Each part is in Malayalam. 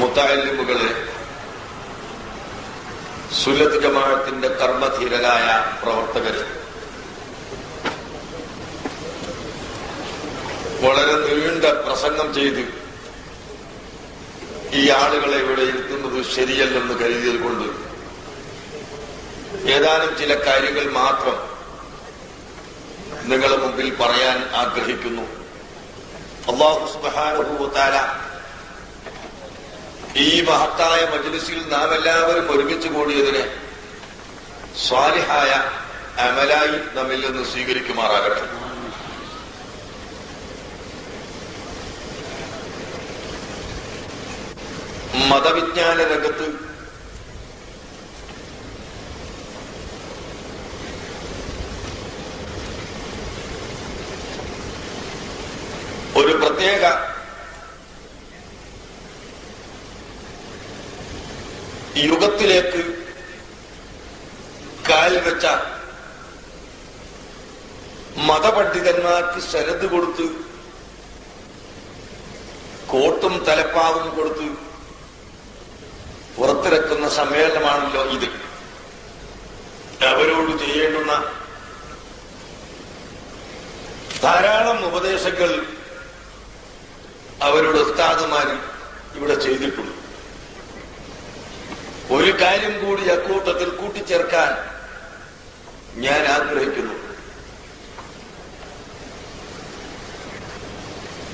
മുത്താലിമുകളെ സുലത് ജമാഅത്തിന്റെ കർമ്മധീരരായ പ്രവർത്തകർ വളരെ നീണ്ട പ്രസംഗം ചെയ്ത് ഈ ആളുകളെ ഇവിടെ ഇരുത്തുന്നത് ശരിയല്ലെന്ന് കരുതിയത് കൊണ്ട് ഏതാനും ചില കാര്യങ്ങൾ മാത്രം നിങ്ങളുടെ മുമ്പിൽ പറയാൻ ആഗ്രഹിക്കുന്നു. അള്ളാഹു സുബാനുഭൂത്താല ഈ മഹത്തായ മജ്ലിസിൽ നാം എല്ലാവരും ഒരുമിച്ച് കൂടിയതിന് സ്വാലിഹായ അമലായി നമ്മിൽ നിന്ന് സ്വീകരിക്കുമാറാകട്ടെ. മതവിജ്ഞാന രംഗത്ത് ഒരു പ്രത്യേക യുഗത്തിലേക്ക് കാൽവെച്ച മതപണ്ഡിതന്മാർക്ക് ശരത് കൊടുത്ത് കോട്ടും തലപ്പാവും കൊടുത്ത് പുറത്തിറക്കുന്ന സമ്മേളനമാണല്ലോ ഇത്. അവരോട് ചെയ്യേണ്ടുന്ന ധാരാളം ഉപദേശങ്ങൾ അവരുടെ ഉസ്താദുമാര് ഇവിടെ ചെയ്തിട്ടുണ്ട്. ഒരു കാര്യം കൂടി അക്കൂട്ടത്തിൽ കൂട്ടിച്ചേർക്കാൻ ഞാൻ ആഗ്രഹിക്കുന്നു.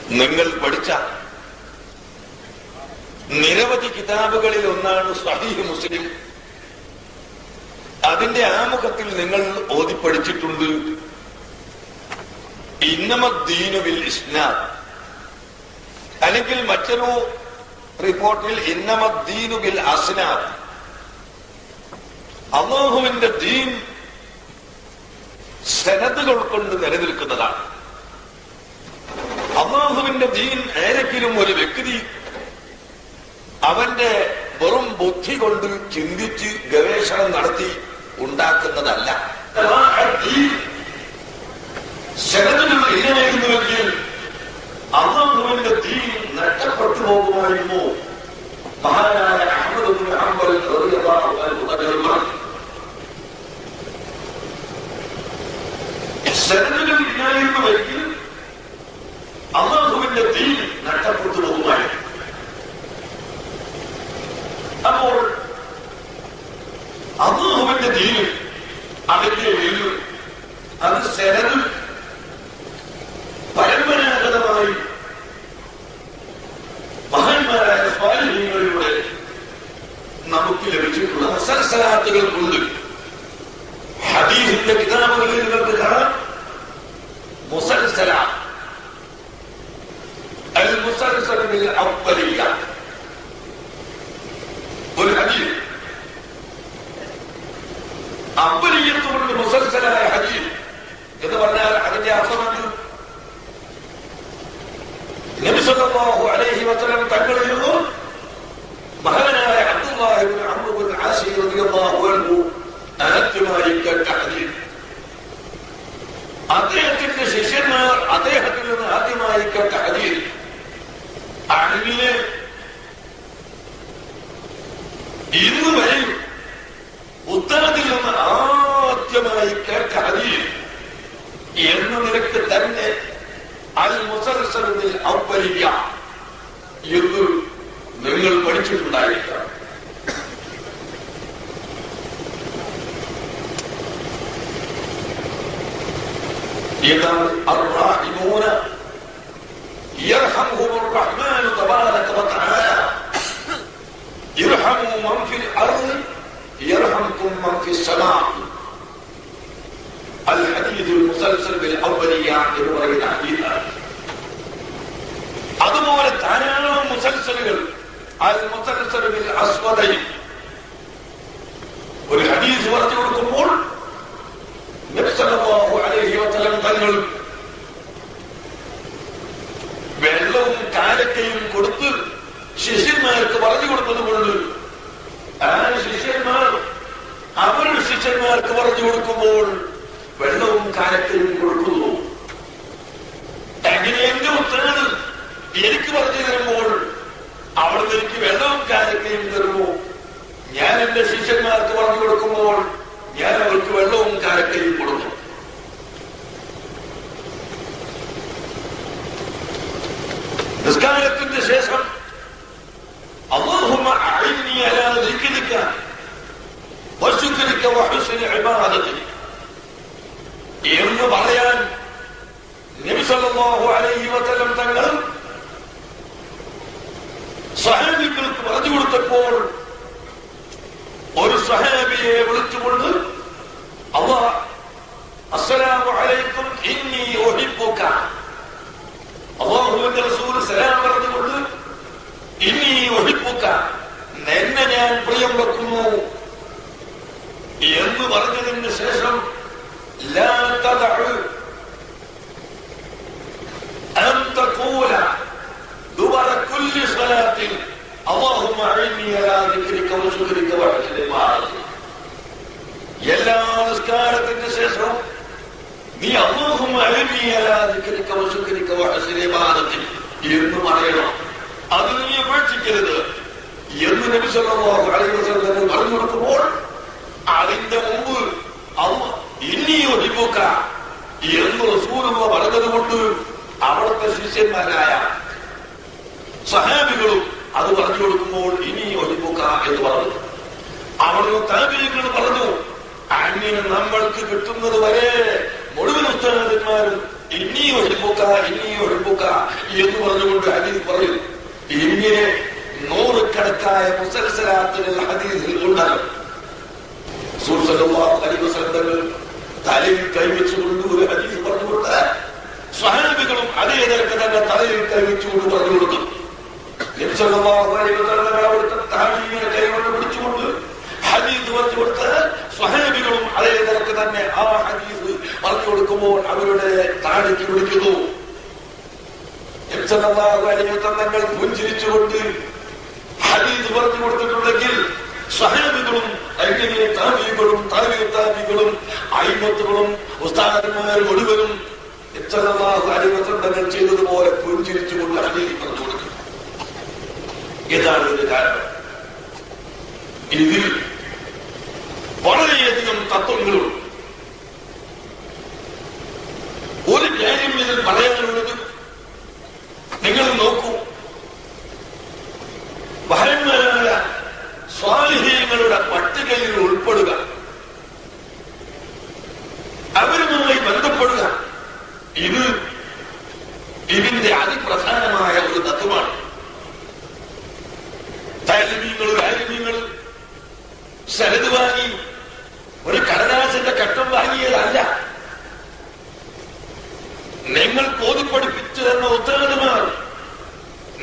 നിങ്ങൾ പഠിച്ച നിരവധി കിതാബുകളിൽ ഒന്നാണ് സഹീഹ് മുസ്ലിം. അതിന്റെ ആമുഖത്തിൽ നിങ്ങൾ ഓതിപ്പഠിച്ചിട്ടുണ്ട്. ഇന്നമദ്ദീനുവിൽ ഇസ്ലാം അല്ലെങ്കിൽ മറ്റൊരു റിപ്പോർട്ടിൽ ഇന്നമദ്ദീനു ബിൽ അസ്നാദ് അള്ളാഹുവിന്റെ ദീൻ സനദുകൾ കൊണ്ട് നിലനിൽക്കുന്നതാണ്. അള്ളാഹുവിന്റെ ദീൻ ഏതെങ്കിലും ഒരു വ്യക്തി അവന്റെ വെറും ബുദ്ധി കൊണ്ട് ചിന്തിച്ച് ഗവേഷണം നടത്തി ഉണ്ടാക്കുന്നതല്ല. സനതുകൾ ഇങ്ങനെയായിരുന്നുവെങ്കിൽ അള്ളാഹുവിന്റെ ദീൻ നഷ്ടപ്പെട്ടു പോകുമായിരുന്നു മഹാനായ അഹമ്മദ് ബിൻ ഹംബൽ റളിയല്ലാഹു അൻഹു അദ്ദേഹം സനതുകൾ ഇല്ലായിരുന്നുവെങ്കിൽ അള്ളാഹുവിന്റെ ദീൻ നഷ്ടപ്പെട്ടു പോകുമായിരുന്നു അപ്പോൾ അള്ളാഹുവിന്റെ ദീൻ അതിന്റെ വെല്ലു അത് സെനത് പരമ്പരാഗതമായി മഹാന്മാരായ സ്വാധീനങ്ങളിലൂടെ നമുക്ക് ലഭിച്ചിട്ടുള്ള മുസൽസലാത്തുകൾ കൊണ്ട് ഹദീസിന്റെ കിതാബുകളിൽ നിങ്ങൾക്ക് കാണാം മുസൽസല അൽ മുസൽസലിൽ അവലിയ ഒരു ഹദീസ് അവലിയത്ത് കൊണ്ട് മുസൽസലായ ഹദീസ് എന്ന് പറഞ്ഞാൽ അതിന്റെ അർത്ഥമാണ് നബിസല്ലാഹു അലൈഹി വസല്ലം തങ്ങളിരുന്നു മഹാനായ അബ്ദുല്ലാഹിബ്നു അംറു ബിൻ ആസി റളിയല്ലാഹു അൻഹു കേട്ട ഹദീസ് അദ്ദേഹത്തിന്റെ ശിഷ്യന്മാർ അദ്ദേഹത്തിൽ നിന്ന് ആദ്യമായി കേട്ട ഹദീസ് അഴിലെ ഇന്ന് വരെ ഉത്തരത്തിൽ നിന്ന് ആദ്യമായി കേട്ട ഹദീസ് എന്ന നിലയ്ക്ക് തന്നെ അൽ മുസൽസലത്തിൽ ഔപരിക എന്ന് നിങ്ങൾ പഠിച്ചിട്ടുണ്ടായിരിക്കാം إذا الراحمون يرحمهم الرحمن تبارك وتعالى ارحموا من في الأرض يرحمكم من في السماء الحديث المسلسل بالأولية എന്ന് പറയുന്ന ഹദീസാണ് അതുപോലെ ധാരാളം മുസൽസലുകൾ. അൽ മുസൽസലുകൾ അസ്വദയിൽ ഒരു ഹദീസ് പറഞ്ഞു കൊടുക്കുമ്പോൾ തങ്ങൾ വെള്ളവും കാലക്കയും കൊടുത്ത് ശിഷ്യന്മാർക്ക് പറഞ്ഞു കൊടുത്തത് കൊണ്ട് ആ ശിഷ്യന്മാർ അവരുടെ ശിഷ്യന്മാർക്ക് പറഞ്ഞു കൊടുക്കുമ്പോൾ വെള്ളവും കാലക്കയും കൊടുക്കുന്നു. എങ്ങനെയെങ്കിലും പറഞ്ഞു തരുമ്പോൾ അവിടുന്ന് എനിക്ക് വെള്ളം കാരക്കയും തരുമോ? ഞാൻ എന്റെ ശിഷ്യന്മാർക്ക് പറഞ്ഞു കൊടുക്കുമ്പോൾ ഞാൻ അവർക്ക് വെള്ളവും കാരക്കയും കൊടുക്കും നിസ്കാരത്തിന്റെ ശേഷം അള്ളാഹുമ്മ അഴിനിയല്ലാതെ നിൽക്കിരിക്കാൻ എന്ന് പറയാൻ നബി സല്ലല്ലാഹു അലൈഹി സഹാബികൾക്ക് പറഞ്ഞു കൊടുത്തപ്പോൾ ഒരു സഹാബിയെ വിളിച്ചുകൊണ്ട് അവ അസ്സലാമു അലൈക്കും ഇന്നി ഒഴിപ്പൂക്ക അള്ളാഹുവിന്റെ റസൂൽ സലാം പറഞ്ഞുകൊണ്ട് ഇന്നി ഒഴിപ്പൂക്ക എന്നെ ഞാൻ പ്രിയം വെക്കുന്നു. എന്ന് പറഞ്ഞതിന് ശേഷം ലാ തദഉ അൻ തഖൂല. كل صلاة اللهم أعني على ذكرك وشكرك وحسن عبادتك എല്ലാ നിസ്കാരത്തിന് ശേഷവും നീ അള്ളാഹും അലമിയലാതിക്കരിക്ക വശുക്കരിക്ക വഹസിനെബാധത്തിൽ എന്ന് പറയണം അത് നീ ഉപേക്ഷിക്കരുത് എന്ന് നബി സല്ലല്ലാഹു അലൈഹി വസല്ലം പറഞ്ഞു കൊടുക്കുമ്പോൾ അതിന്റെ മുമ്പ് അമ്മ ഇനി ഒഴിവുക്ക എന്ന് റസൂലുള്ള പറഞ്ഞത് കൊണ്ട് അവിടുത്തെ ശിഷ്യന്മാരായ സഹാബികളും അത് പറഞ്ഞു കൊടുക്കുമ്പോൾ ഇനി ഒഴിപ്പുക എന്ന് പറഞ്ഞു. അവിടുന്ന് താപീയങ്ങൾ പറഞ്ഞു അങ്ങനെ നമ്മൾക്ക് കിട്ടുന്നത് വരെ മുഴുവൻ ഉസ്താദന്മാരും ഇനി ഒഴിപ്പുക ഇനി ഒഴിപ്പുക എന്ന് പറഞ്ഞുകൊണ്ട് ഹദീസ് പറയും. ഇങ്ങനെ നൂറുകണക്കായ മുസൽസലാത്തുകൾ ഹദീസിൽ ഉണ്ടാകും തലയിൽ ഒരു ഹദീസ് സ്വഹാബികളും അതേ നിരക്ക് തന്നെ തലയിൽ കൈവച്ചുകൊണ്ട് പറഞ്ഞു കൊടുക്കും നബി സല്ലല്ലാഹു അലൈഹി വസല്ലം അവിടുത്തെ താഴീനെ കൈകൊണ്ട് പിടിച്ചുകൊണ്ട് ഹദീസ് തന്നെ ആ പറഞ്ഞു കൊടുക്കുമ്പോൾ അവരുടെ താഴേക്ക് വിളിക്കുന്നു. തങ്ങൾ പുഞ്ചിരിച്ചുകൊണ്ട് ഹദീസ് പറഞ്ഞു കൊടുത്തിട്ടുണ്ടെങ്കിൽ സഹാബികളും അല്ലെങ്കിൽ താബികളും താബി താബികളും അയിമത്തുകളും ഉസ്താദന്മാർ മുഴുവനും എത്ര തങ്ങൾ ചെയ്തതുപോലെ പുഞ്ചിരിച്ചുകൊണ്ട് ഹദീസ് പറഞ്ഞു കൊടുക്കും ഇതിന്റെ കാരണം? ഇതിൽ വളരെയധികം തത്വങ്ങളുണ്ട്. ഒരു കാര്യം ഇതിൽ പറയാനുള്ളത് നിങ്ങൾ നോക്കൂ. മഹാന്മാരായ സ്വാലിഹീങ്ങളുടെ പട്ടികയിൽ ഉൾപ്പെടുക അവരുമായി ബന്ധപ്പെടുക ഇത് ഇതിന്റെ അതിപ്രധാനമായ ഒരു തത്വമാണ് താലിമീങ്ങൾ ആലിമീങ്ങൾ ശരത് വാങ്ങി ഒരു കടലാസിന്റെ കട്ടം വാങ്ങിയതല്ല നിങ്ങൾ കോതിപ്പടിപ്പിച്ചു തന്ന ഉത്തരവാദിമാർ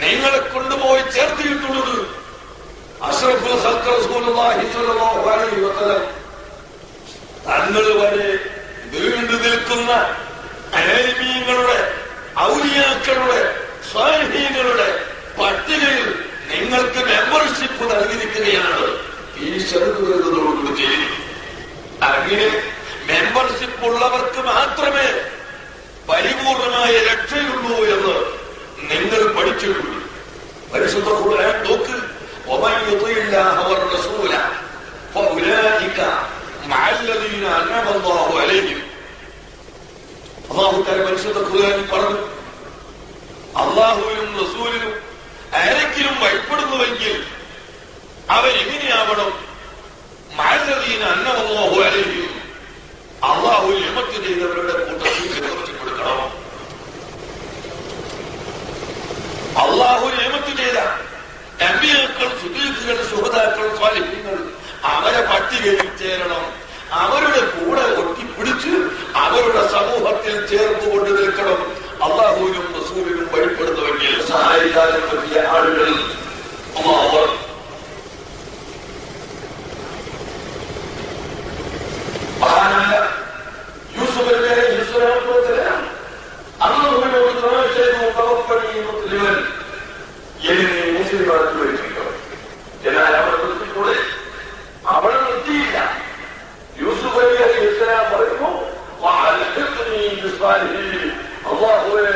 നിങ്ങളെ കൊണ്ടുപോയി ചേർത്തിയിട്ടുള്ളത് അഷ്റഫുൽ തങ്ങൾ വരെ വീണ്ടു നിൽക്കുന്ന ആലിമീങ്ങളുടെ ഔലിയാക്കളുടെ സ്വാഹീയങ്ങളുടെ പട്ടികയിൽ നിങ്ങൾക്ക് മെമ്പർഷിപ്പ് നൽകിയിരിക്കുകയാണ്. ഈ ചെയ്യുന്നു അങ്ങനെ മെമ്പർഷിപ്പ് ഉള്ളവർക്ക് മാത്രമേ പരിപൂർണമായ രക്ഷയുള്ളൂ എന്ന് നിങ്ങൾ പഠിച്ചിട്ടുണ്ട് പരിശുദ്ധ ഖുർആൻ നോക്ക് ومن يطع الله والرسول فاولئك مع الذين انعم الله عليهم അള്ളാഹു തല പരിശുദ്ധ ഖുർആനിൽ പറഞ്ഞു അള്ളാഹുവിനും റസൂലിനും ആരെങ്കിലും ഭയപ്പെടുന്നുവെങ്കിൽ അവരെങ്ങനെയാവണം മാലതീന അന്നമല്ലാഹു അലൈഹിം അള്ളാഹു യമത്ത് ചെയ്തവരുടെ കൂട്ടത്തിൽ അള്ളാഹു നിയമത്ത് ചെയ്ത അമ്പിയാക്കൾ സുദീഖുകൾ സുഹൃതാക്കൾ സ്വാലിഹ്യങ്ങൾ അവരെ പട്ടികയിൽ ചേരണം അവരുടെ കൂടെ ഒട്ടിപ്പിടിച്ച് അവരുടെ സമൂഹത്തിൽ ചേർന്നുകൊണ്ട് നിൽക്കണം. അള്ളാഹുവെ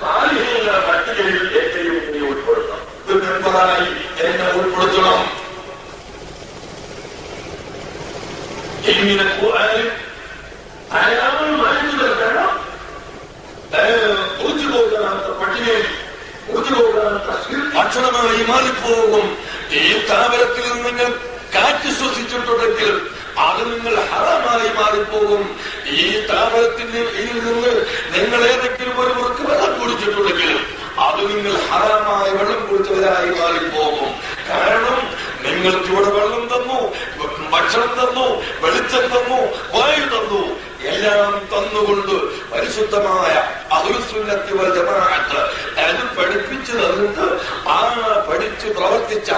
സാലിഹീങ്ങളുടെ പട്ടികയിൽ ഏറ്റവും നീ കൂട്ടത്തിലായി എന്നെ ഉൾപ്പെടുത്തണം. ഇങ്ങനെ ഖുർആനിൽ ധാരാളം മരുന്നുകൾ വേണം ഒഴിച്ചു പോകാത്ത പട്ടികയിൽ ഭക്ഷണമായി മാറിപ്പോകും. ഈ താപരത്തിൽ നിന്ന് നിങ്ങൾ കാറ്റ് ശ്വസിച്ചിട്ടുണ്ടെങ്കിൽ അത് നിങ്ങൾ ഹറമായി മാറിപ്പോകും. ഈ ഇതിൽ നിന്ന് നിങ്ങൾ ഏതെങ്കിലും ഒരു മുറുക്ക് വെള്ളം കുടിച്ചിട്ടുണ്ടെങ്കിൽ അത് നിങ്ങൾ ഹറമായ വെള്ളം കുടിച്ചവരായി മാറിപ്പോകും. കാരണം നിങ്ങൾ ചൂട് വെള്ളം തന്നു ഭക്ഷണം തന്നു വെളിച്ചം തന്നു വായു തന്നു. എല്ലാം തന്നുകൊണ്ട് പരിശുദ്ധമായ അഹുസുന്നത്തി വൽ ജമാഅത്ത് അത് പഠിപ്പിച്ചു തന്നിട്ട് ആ പഠിച്ചു പ്രവർത്തിച്ച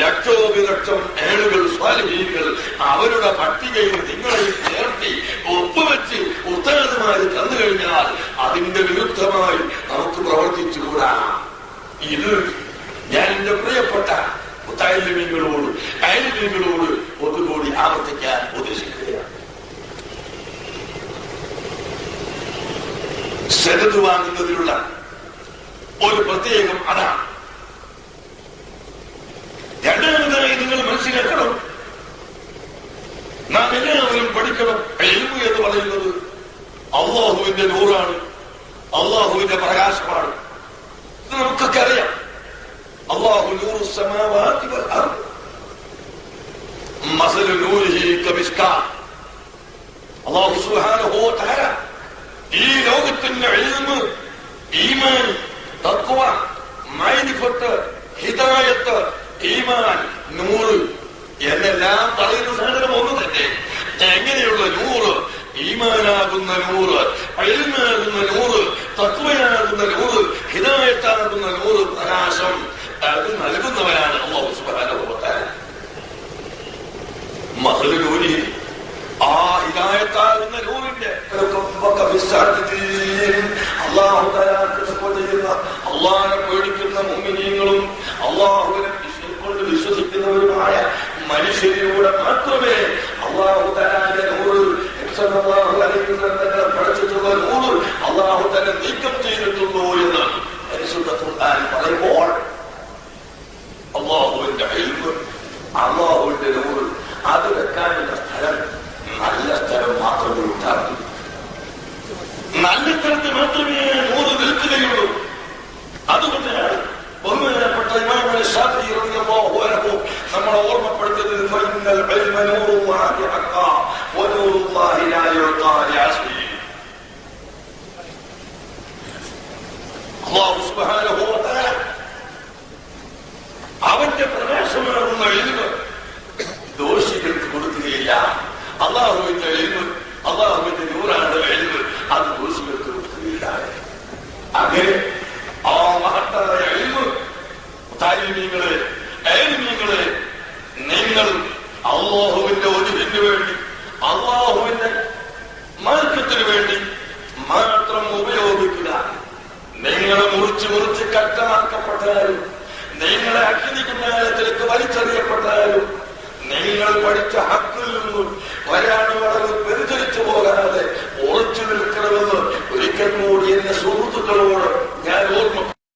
ലക്ഷോപലക്ഷം ഏളുകൾ സ്വാലിഹീകൾ അവരുടെ പട്ടികയിൽ നിങ്ങളെ ഉത്തരവാദിമാര് തന്നു കഴിഞ്ഞാൽ അതിന്റെ വിരുദ്ധമായി നമുക്ക് പ്രവർത്തിച്ചുകൂടാ ഇത് ഞാൻ എന്റെ പ്രിയപ്പെട്ട മുത്തായ്മീങ്ങളോട് അയൽമീങ്ങളോട് ഒന്നുകൂടി ആവർത്തിക്കാൻ ഉദ്ദേശിക്കുകയാണ്. സെനത് വാങ്ങുന്നതിനുള്ള ഒരു പ്രത്യേകം അതാണ്. രണ്ടാമതായി നിങ്ങൾ മനസ്സിലാക്കണം. നാം എല്ലാവരും പഠിക്കണം. എൽമു എന്ന് പറയുന്നത് അള്ളാഹുവിന്റെ നൂറാണ്. അള്ളാഹുവിന്റെ പ്രകാശമാണ്. ഇത് നമുക്കൊക്കെ അറിയാം. അള്ളാഹു നൂറു സമാവാതി മസലു നൂരിഹി കമിസ്കാൻ. അള്ളാഹു സുബ്ഹാനഹു വ ഈ ലോകത്തിന്റെ എഴുതുന്നു ഈമാൻ തത്വ മൈനിഫത്ത് ഹിദായത്ത് ഈമാൻ നൂറ്. എന്നെല്ലാം പറയുന്ന സാധനം ഒന്ന് തന്നെ എങ്ങനെയുള്ള നൂറ്? ഈമാനാകുന്ന നൂറ് അഴിമാകുന്ന നൂറ് തത്വയാകുന്ന നൂറ് ഹിദായത്താകുന്ന നൂറ് പ്രകാശം അത് മഹൽ നൂരി ആ ഹിതായത്താകുന്ന നൂറിന്റെ അള്ളാഹു അള്ളാഹിനെ പേടിക്കുന്ന മുമ്മിനീങ്ങളും അള്ളാഹുവിനെ വിശ്വസിക്കുന്നവരുമായ മനുഷ്യരിലൂടെ മാത്രമേ അള്ളാഹു തലാന്റെ നൂറ് നൂറ് അള്ളാഹു തന്നെ നീക്കം ചെയ്തിട്ടുള്ളൂ നിങ്ങൾ അള്ളാഹുവിന്റെ ഒഴിവിന് വേണ്ടി അള്ളാഹുവിന്റെ മാർഗത്തിന് വേണ്ടി മാത്രം ഉപയോഗിക്കുക. നിങ്ങളെ മുറിച്ച് മുറിച്ച് കറ്റമാക്കപ്പെട്ടാലും നിങ്ങളെ അഗ്നികുമാരത്തിലേക്ക് വലിച്ചെറിയപ്പെട്ടാലും നിങ്ങൾ പഠിച്ച ഹക്കിൽ നിന്നും ഒരാൾ വളരെ പെരുചരിച്ചു പോകാതെ ഉറച്ചു നിൽക്കണമെന്ന് ഒരിക്കൽ കൂടി എന്റെ സുഹൃത്തുക്കളോട് ഞാൻ ഓർമ്മ